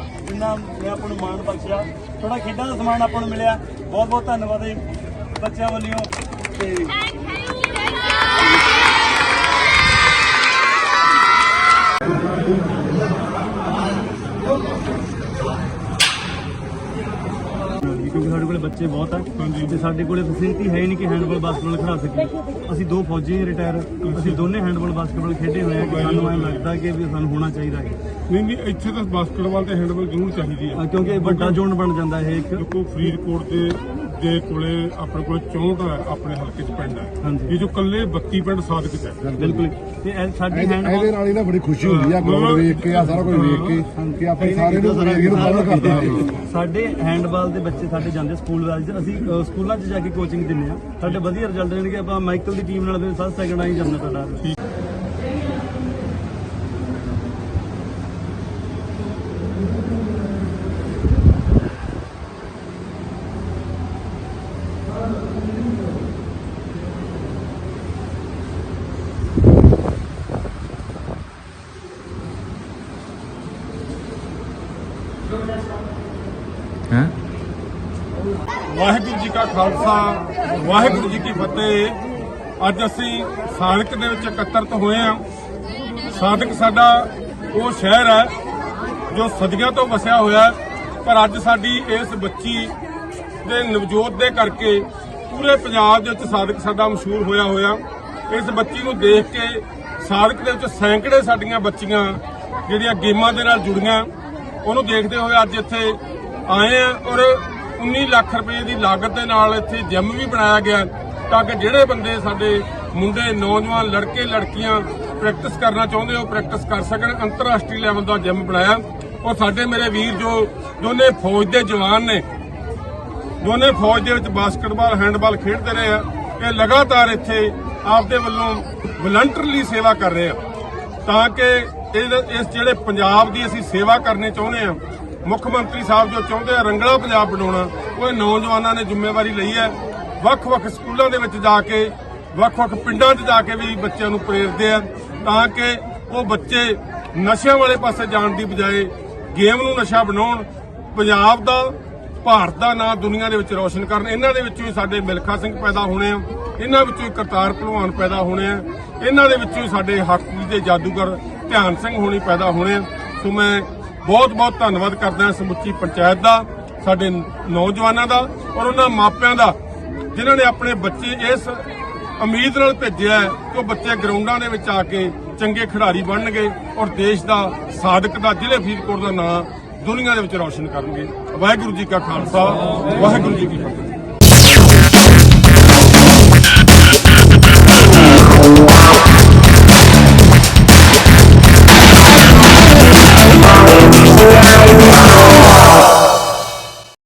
ਜਿੰਨਾ ਮੈਂ ਆਪਾਂ ਨੂੰ ਮਾਣ ਬਖਸ਼ਿਆ ਥੋੜਾ ਖੇਡਾਂ ਦਾ ਸਮਾਨ ਆਪਾਂ ਨੂੰ ਮਿਲਿਆ। ਬਹੁਤ ਬਹੁਤ ਧੰਨਵਾਦ ਜੀ ਬੱਚਿਆਂ ਵੱਲੋਂ। ਤੇ ਕਿਉਂਕਿ ਸਾਡੇ ਕੋਲੇ ਬੱਚੇ ਬਹੁਤ ਆ ਤੇ ਸਾਡੇ ਕੋਲੇ ਫੈਸਿਲਿਟੀ ਹੈ ਹੀ ਨਹੀਂ ਕਿ ਹੈਂਡਬਾਲ ਬਾਸਕਟਬਾਲ ਖਿਡਾ ਸਕੀਏ। ਅਸੀਂ ਦੋ ਫੌਜੀ ਰਿਟਾਇਰ ਅਸੀਂ ਦੋਨੇ ਹੈਂਡਬਾਲ ਬਾਸਕਟਬਾਲ ਖੇਡੇ ਹੋਏ ਆ ਕਿ ਸਾਨੂੰ ਐਂ ਲੱਗਦਾ ਕਿ ਵੀ ਸਾਨੂੰ ਹੋਣਾ ਚਾਹੀਦਾ ਹੈ। ਨਹੀਂ ਨਹੀਂ ਇੱਥੇ ਤਾਂ ਬਾਸਕਟਬਾਲ ਤੇ ਹੈਂਡਬਾਲ ਜ਼ਰੂਰ ਚਾਹੀਦੀ ਹੈ। ਕਿਉਂਕਿ ਇਹ ਵੱਡਾ ਜ਼ੋਨ ਬਣ ਜਾਂਦਾ ਇਹ ਇੱਕ। ਦੇਖੋ ਫਰੀਦਕੋਟ ਦੇ ਦੇ ਕੋਲੇ ਆਪਣੇ ਕੋਲੇ 64 ਹੈ ਆਪਣੇ ਹਲਕੇ ਚ ਪਿੰਡ ਹੈ। ਇਹ ਜੋ ਕੱਲੇ 32 ਪਿੰਡ ਸਾਧਕ ਚ ਹੈ। ਬਿਲਕੁਲ। ਤੇ ਇਹ ਸਾਡੀ ਹੈਂਡਬਾਲ ਇਹਦੇ ਨਾਲ ਹੀ ਨਾ ਬੜੀ ਖੁਸ਼ੀ ਹੁੰਦੀ ਆ ਗਰਾਊਂਡ ਵੇਖ ਕੇ ਆ ਸਾਰਾ ਕੁਝ ਵੇਖ ਕੇ ਕਿ ਆਪਾਂ ਸਾਰੇ ਨੂੰ ਏਰੀਆ ਨੂੰ ਕਵਰ ਕਰਦੇ ਹਾਂ ਸਾਡੇ ਹੈਂਡਬਾਲ ਦੇ ਬੱਚੇ ਸਾਡੇ ਜਾਂਦੇ ਸਕੂਲ ਵਾਲੇ ਅਸੀਂ ਸਕੂਲਾਂ 'ਚ ਜਾ ਕੇ ਕੋਚਿੰਗ ਦਿੰਦੇ ਆ। ਸਾਡੇ ਵਧੀਆ ਰਿਜ਼ਲਟ ਦੇਣਗੇ। ਆਪਾਂ ਮਾਈਕਲ ਦੀ ਟੀਮ ਨਾਲ ਵੀ ਫਸਟ ਸੈਕਿੰਡ ਆਈ ਜਾਂਦਾ ਸਾਡਾ। ਵਾਹਿਗੁਰੂ ਜੀ ਕਾ ਖਾਲਸਾ, ਵਾਹਿਗੁਰੂ ਜੀ ਕੀ ਫਤਿਹ। ਅੱਜ ਅਸੀਂ ਸਾਧਕ ਦੇ ਵਿੱਚ ਇਕੱਤਰਤ ਹੋਏ ਹਾਂ। ਸਾਧਕ ਸਾਡਾ ਉਹ ਸ਼ਹਿਰ ਹੈ, ਜੋ ਸਦੀਆਂ ਤੋਂ ਵਸਿਆ ਹੋਇਆ ਪਰ ਅੱਜ ਸਾਡੀ ਇਸ ਬੱਚੀ ਦੇ ਨਵਜੋਤ ਦੇ ਕਰਕੇ ਪੂਰੇ ਪੰਜਾਬ ਦੇ ਵਿੱਚ ਸਾਧਕ ਸਾਡਾ ਮਸ਼ਹੂਰ ਹੋਇਆ ਹੋਇਆ। ਇਸ ਬੱਚੀ ਨੂੰ ਦੇਖ ਕੇ ਸਾਧਕ ਦੇ ਵਿੱਚ ਸੈਂਕੜੇ ਸਾਡੀਆਂ ਬੱਚੀਆਂ ਜਿਹੜੀਆਂ ਗੇਮਾਂ ਦੇ ਨਾਲ ਜੁੜੀਆਂ, ਉਹਨੂੰ ਦੇਖਦੇ ਹੋਏ ਅੱਜ ਇੱਥੇ ਆਏ ਆ ਔਰ 19 ਲੱਖ ਰੁਪਏ ਦੀ ਲਾਗਤ ਦੇ ਨਾਲ ਇੱਥੇ ਜਿਮ ਵੀ ਬਣਾਇਆ ਗਿਆ ਤਾਂ ਕਿ ਜਿਹੜੇ ਬੰਦੇ ਸਾਡੇ ਮੁੰਡੇ, ਨੌਜਵਾਨ, ਲੜਕੇ, ਲੜਕੀਆਂ ਪ੍ਰੈਕਟਿਸ ਕਰਨਾ ਚਾਹੁੰਦੇ ਹੋ ਪ੍ਰੈਕਟਿਸ ਕਰ ਸਕਣ, ਅੰਤਰਰਾਸ਼ਟਰੀ ਲੈਵਲ ਦਾ ਜਿਮ ਬਣਾਇਆ। ਔਰ ਸਾਡੇ ਮੇਰੇ ਵੀਰ ਜੋ, ਦੋਨੇ ਫੌਜ ਦੇ ਜਵਾਨ ਨੇ। ਦੋਨੇ ਫੌਜ ਦੇ ਵਿੱਚ ਬਾਸਕਟਬਾਲ ਹੈਂਡਬਾਲ ਖੇਡਦੇ ਰਹੇ ਆ। ਇਹ ਲਗਾਤਾਰ ਇੱਥੇ ਆਪਦੇ ਵੱਲੋਂ ਵਲੰਟਰਲੀ ਸੇਵਾ ਕਰ ਰਹੇ ਆ। ਤਾਂ ਕਿ ਇਸ ਜਿਹੜੇ ਪੰਜਾਬ ਦੀ ਅਸੀਂ ਸੇਵਾ ਕਰਨੀ ਚਾਹੁੰਦੇ ਆ ਮੁੱਖ ਮੰਤਰੀ ਸਾਹਿਬ ਜੋ ਚਾਹੁੰਦੇ ਆ ਰੰਗਲਾ ਪੰਜਾਬ ਬਣਾਉਣਾ, ਉਹ ਇਹ ਨੌਜਵਾਨਾਂ ਨੇ ਜ਼ਿੰਮੇਵਾਰੀ ਲਈ ਹੈ। ਵੱਖ-ਵੱਖ ਸਕੂਲਾਂ ਦੇ ਵਿੱਚ ਜਾ ਕੇ, ਵੱਖ-ਵੱਖ ਪਿੰਡਾਂ 'ਚ ਜਾ ਕੇ ਵੀ ਬੱਚਿਆਂ ਨੂੰ ਪ੍ਰੇਰਦੇ ਆ, ਤਾਂ ਕਿ ਉਹ ਬੱਚੇ ਨਸ਼ਿਆਂ ਵਾਲੇ ਪਾਸੇ ਜਾਣ ਦੀ ਬਜਾਏ ਗੇਮ ਨੂੰ ਨਸ਼ਾ ਬਣਾਉਣ, ਪੰਜਾਬ ਦਾ, ਭਾਰਤ ਦਾ ਨਾਂ ਦੁਨੀਆ ਦੇ ਵਿੱਚ ਰੌਸ਼ਨ ਕਰਨ। ਇਹਨਾਂ ਦੇ ਵਿੱਚੋਂ ਹੀ ਸਾਡੇ ਮਿਲਖਾ ਸਿੰਘ ਪੈਦਾ ਹੋਣੇ ਆ, ਇਹਨਾਂ ਵਿੱਚੋਂ ਹੀ ਕਰਤਾਰ ਭਲਵਾਨ ਪੈਦਾ ਹੋਣੇ ਆ, ਇਹਨਾਂ ਦੇ ਵਿੱਚੋਂ ਹੀ ਸਾਡੇ ਹਾਕੀ ਦੇ ਜਾਦੂਗਰ ਧਿਆਨ ਸਿੰਘ ਹੋਣੀ ਪੈਦਾ ਹੋਣੇ ਆ। ਸੋ ਮੈਂ ਬਹੁਤ ਬਹੁਤ ਧੰਨਵਾਦ ਕਰਦਾ ਹਾਂ ਸਮੁੱਚੀ ਪੰਚਾਇਤ ਦਾ, ਸਾਡੇ ਨੌਜਵਾਨਾਂ ਦਾ ਔਰ ਉਹਨਾਂ ਮਾਪਿਆਂ ਦਾ, ਜਿਨ੍ਹਾਂ ਨੇ ਆਪਣੇ ਬੱਚੇ ਇਸ ਉਮੀਦ ਨਾਲ ਭੇਜਿਆ ਕਿ ਉਹ ਬੱਚੇ ਗਰਾਊਂਡਾਂ ਦੇ ਵਿੱਚ ਆ ਕੇ ਚੰਗੇ ਖਿਡਾਰੀ ਬਣਨਗੇ ਔਰ ਦੇਸ਼ ਦਾ ਸਾਧਕ ਦਾ, ਜ਼ਿਲ੍ਹੇ ਫਰੀਦਕੋਟ ਦਾ ਨਾਂ ਦੁਨੀਆ ਦੇ ਵਿੱਚ ਰੌਸ਼ਨ ਕਰਨਗੇ। ਵਾਹਿਗੁਰੂ ਜੀ ਕਾ ਖਾਲਸਾ, ਵਾਹਿਗੁਰੂ ਜੀ ਕੀ ਫਤਿਹ।